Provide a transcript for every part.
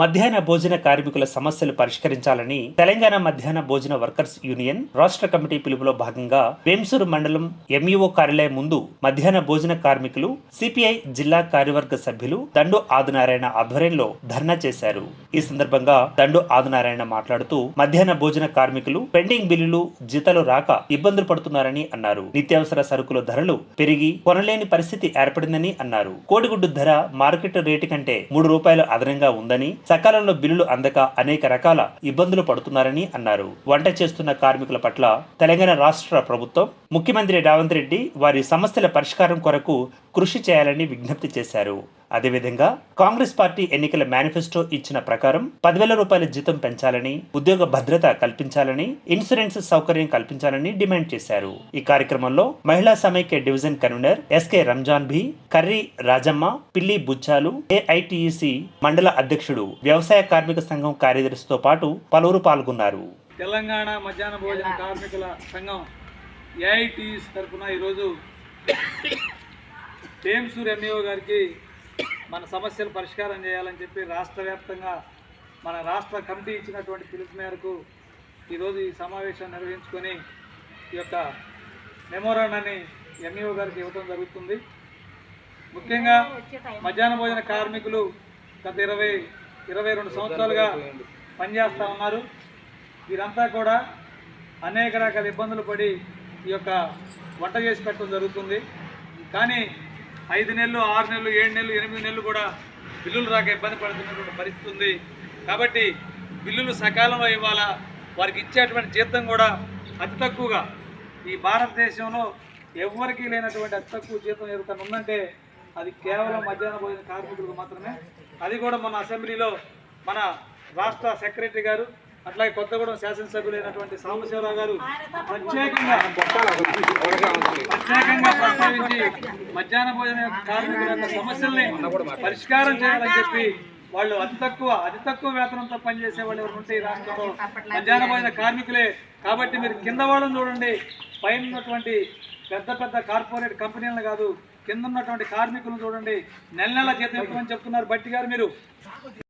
మధ్యాహ్న భోజన కార్మికుల సమస్యలు పరిష్కరించాలని తెలంగాణ మధ్యాహ్న భోజన వర్కర్స్ యూనియన్ రాష్ట్ర కమిటీ పిలుపులో భాగంగా వేంసూరు మండలం ఎంఈఓ కార్యాలయం ముందు మధ్యాహ్న భోజన కార్మికులు సిపిఐ జిల్లా కార్యవర్గ సభ్యులు దండు ఆదినారాయణ ఆధ్వర్యంలో ధర్నా చేశారు. ఈ సందర్భంగా దండు ఆదినారాయణ మాట్లాడుతూ మధ్యాహ్న భోజన కార్మికులు పెండింగ్ బిల్లులు జీతాలు రాక ఇబ్బందులు పడుతున్నారని అన్నారు. నిత్యావసర సరుకుల ధరలు పెరిగి కొనలేని పరిస్థితి ఏర్పడిందని అన్నారు. కోడిగుడ్డు ధర మార్కెట్ రేటు కంటే మూడు రూపాయలు అదనంగా ఉందని సకాలంలో బిల్లులు అందక అనేక రకాల ఇబ్బందులు పడుతున్నారని అన్నారు. వంట చేస్తున్న కార్మికుల పట్ల తెలంగాణ రాష్ట్ర ప్రభుత్వం ముఖ్యమంత్రి రేవంత్ రెడ్డి వారి సమస్యల పరిష్కారం కొరకు కృషి చేయాలని విజ్ఞప్తి చేశారు. అదేవిధంగా కాంగ్రెస్ పార్టీ ఎన్నికల మేనిఫెస్టో ఇచ్చిన ప్రకారం పదివేల రూపాయల జీతం పెంచాలని ఉద్యోగ భద్రత కల్పించాలని ఇన్సూరెన్స్ సౌకర్యం కల్పించాలని డిమాండ్ చేశారు. ఈ కార్యక్రమంలో మహిళా సమైక్య డివిజన్ కన్వీనర్ ఎస్కే రంజాన్ భీ కర్రీ రాజమ్మ పిల్లి బుచ్చాలు ఏఐటిఈసి మండల అధ్యక్షుడు వ్యవసాయ కార్మిక సంఘం కార్యదర్శితో పాటు పలువురు పాల్గొన్నారు. తెలంగాణ మధ్యాహ్న భోజన కార్మికుల సంఘం ఏఐటీస్ తరఫున ఈరోజు టేమ్సూర్ ఎంఈఓ గారికి మన సమస్యలు పరిష్కారం చేయాలని చెప్పి రాష్ట్ర వ్యాప్తంగా మన రాష్ట్ర కమిటీ ఇచ్చినటువంటి పిలుపు మేరకు ఈరోజు ఈ సమావేశం నిర్వహించుకొని ఈ యొక్క మెమోరాండాన్ని ఎంఈఓ గారికి ఇవ్వడం జరుగుతుంది. ముఖ్యంగా మధ్యాహ్న భోజన కార్మికులు గత ఇరవై ఇరవై రెండు సంవత్సరాలుగా పనిచేస్తూ ఉన్నారు. వీరంతా కూడా అనేక రకాల ఇబ్బందులు పడి ఈ యొక్క వంట చేసి పెట్టడం జరుగుతుంది. కానీ ఐదు నెలలు ఆరు నెలలు ఏడు నెలలు ఎనిమిది నెలలు కూడా బిల్లులు రాక ఇబ్బంది పడుతున్నటువంటి పరిస్థితి ఉంది. కాబట్టి బిల్లులు సకాలంలో ఇవ్వాలా? వారికి ఇచ్చేటువంటి జీతం కూడా అతి తక్కువగా. ఈ భారతదేశంలో ఎవరికి లేనటువంటి అతి తక్కువ జీతం ఏదైనా ఉందంటే అది కేవలం మధ్యాహ్న భోజన కార్మికులకు మాత్రమే. అది కూడా మన అసెంబ్లీలో మన రాష్ట్ర సెక్రటరీ గారు అట్లాగే కొత్తగూడెం శాసనసభ్యులైనటువంటి సాంబశివరావు గారు ప్రత్యేకంగా ప్రత్యేకంగా ప్రస్తావించి మధ్యాహ్న భోజన కార్మికుల యొక్క సమస్యల్ని పరిష్కారం చేయాలని చెప్పి వాళ్ళు అతి తక్కువ అతి తక్కువ వేతనంతో పనిచేసే వాళ్ళు ఎవరు ఉంటే ఈ రాష్ట్రంలో మధ్యాహ్న భోజన కార్మికులే. కాబట్టి మీరు కింద వాళ్ళని చూడండి. పైన ఉన్నటువంటి పెద్ద పెద్ద కార్పొరేట్ కంపెనీలను కాదు కింద ఉన్నటువంటి కార్మికులను చూడండి. నెల నెల జీతం ఇవ్వమని చెప్తున్నారు బట్టి గారు మీరు.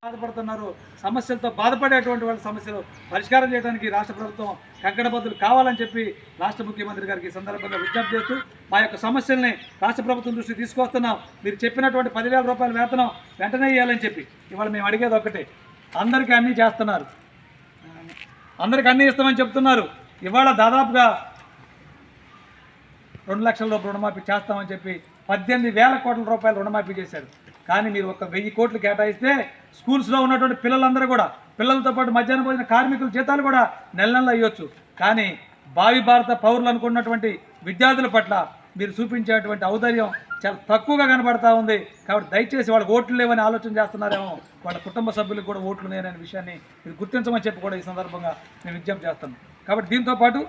బాధపడుతున్నారు. సమస్యలతో బాధపడేటువంటి వాళ్ళ సమస్యలు పరిష్కారం చేయడానికి రాష్ట్ర ప్రభుత్వం కంకణబద్దులు కావాలని చెప్పి రాష్ట్ర ముఖ్యమంత్రి గారికి సందర్భంగా విజ్ఞప్తి చేస్తూ మా యొక్క సమస్యల్ని రాష్ట్ర ప్రభుత్వం దృష్టికి తీసుకొస్తున్నాం మీరు చెప్పినటువంటి పదివేల రూపాయల వేతనం వెంటనే ఇవ్వాలని చెప్పి. ఇవాళ మేము అడిగేది ఒకటే. అందరికీ అన్నీ చేస్తున్నారు. అందరికీ అన్నీ ఇస్తామని చెప్తున్నారు. ఇవాళ దాదాపుగా రెండు లక్షల రూపాయలు రుణమాఫీ చేస్తామని చెప్పి పద్దెనిమిది వేల కోట్ల రూపాయలు రుణమాఫీ చేశారు. కానీ మీరు ఒక వెయ్యి కోట్లు కేటాయిస్తే స్కూల్స్లో ఉన్నటువంటి పిల్లలందరూ కూడా పిల్లలతో పాటు మధ్యాహ్నం భోజన కార్మికుల జీతాలు కూడా నెల నెలలు అయ్యొచ్చు. కానీ భావి భారత పౌరులు అనుకున్నటువంటి విద్యార్థుల పట్ల మీరు చూపించేటువంటి ఔదార్యం చాలా తక్కువగా కనబడతా ఉంది. కాబట్టి దయచేసి వాళ్ళకి ఓట్లు లేవని ఆలోచన చేస్తున్నారేమో వాళ్ళ కుటుంబ సభ్యులకు కూడా ఓట్లు లేననే విషయాన్ని మీరు గుర్తించమని చెప్పి కూడా ఈ సందర్భంగా నేను విజ్ఞప్తి చేస్తాను కాబట్టి దీంతో పాటు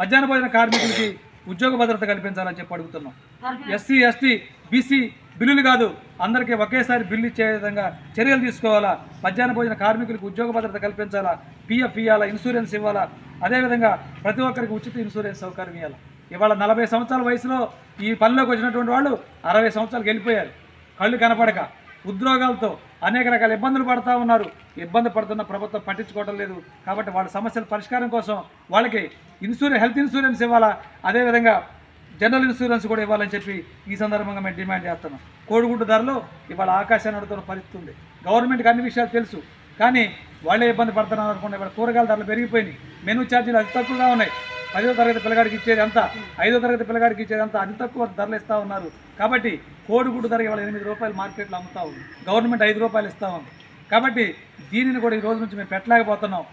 మధ్యాహ్న భోజన కార్మికులకి ఉద్యోగ భద్రత కల్పించాలని చెప్పి అడుగుతున్నాం. ఎస్సీ ఎస్టీ బీసీ బిల్లులు కాదు అందరికీ ఒకేసారి బిల్లు ఇచ్చే విధంగా చర్యలు తీసుకోవాలా? మధ్యాహ్న భోజన కార్మికులకు ఉద్యోగ భద్రత కల్పించాలా? పిఎఫ్ ఇవ్వాలా ఇన్సూరెన్స్ ఇవ్వాలా? అదేవిధంగా ప్రతి ఒక్కరికి ఉచిత ఇన్సూరెన్స్ సౌకర్యం ఇవ్వాలి ఇవాళ నలభై సంవత్సరాల వయసులో ఈ పనిలోకి వచ్చినటువంటి వాళ్ళు అరవై సంవత్సరాలకు వెళ్ళిపోయారు. కళ్ళు కనపడక. ఉద్యోగాలతో అనేక రకాల ఇబ్బందులు పడుతూ ఉన్నారు. ఇబ్బంది పడుతున్న ప్రభుత్వం పట్టించుకోవడం లేదు. కాబట్టి వాళ్ళ సమస్యల పరిష్కారం కోసం వాళ్ళకి ఇన్సూరెన్స్ హెల్త్ ఇన్సూరెన్స్ ఇవ్వాలా? అదేవిధంగా జనరల్ ఇన్సూరెన్స్ కూడా ఇవ్వాలని చెప్పి ఈ సందర్భంగా మేము డిమాండ్ చేస్తున్నాం. కోడిగుడ్డు ధరలు ఇవాళ ఆకాశాన్ని అడుగుతున్న పరిస్థితి ఉంది. గవర్నమెంట్కి అన్ని విషయాలు తెలుసు. కానీ వాళ్ళే ఇబ్బంది పడుతున్నారు అనుకుంటే ఇవాళ కూరగాయల ధరలు పెరిగిపోయినాయి. మెనూ ఛార్జీలు అతి తక్కువగా ఉన్నాయి. పదో తరగతి పిల్లగాడికి ఇచ్చేది అంత ఐదో తరగతి పిల్లగాడికి ఇచ్చేది అంత అతి తక్కువ ధరలు ఇస్తూ ఉన్నారు. కాబట్టి కోడిగుడ్డు ధర ఇవాళ ఎనిమిది రూపాయలు మార్కెట్లో అమ్ముతా ఉంది గవర్నమెంట్ ఐదు రూపాయలు ఇస్తూ ఉంది. కాబట్టి దీనిని కూడా ఈ రోజు నుంచి మేము పెట్టలేకపోతున్నాం.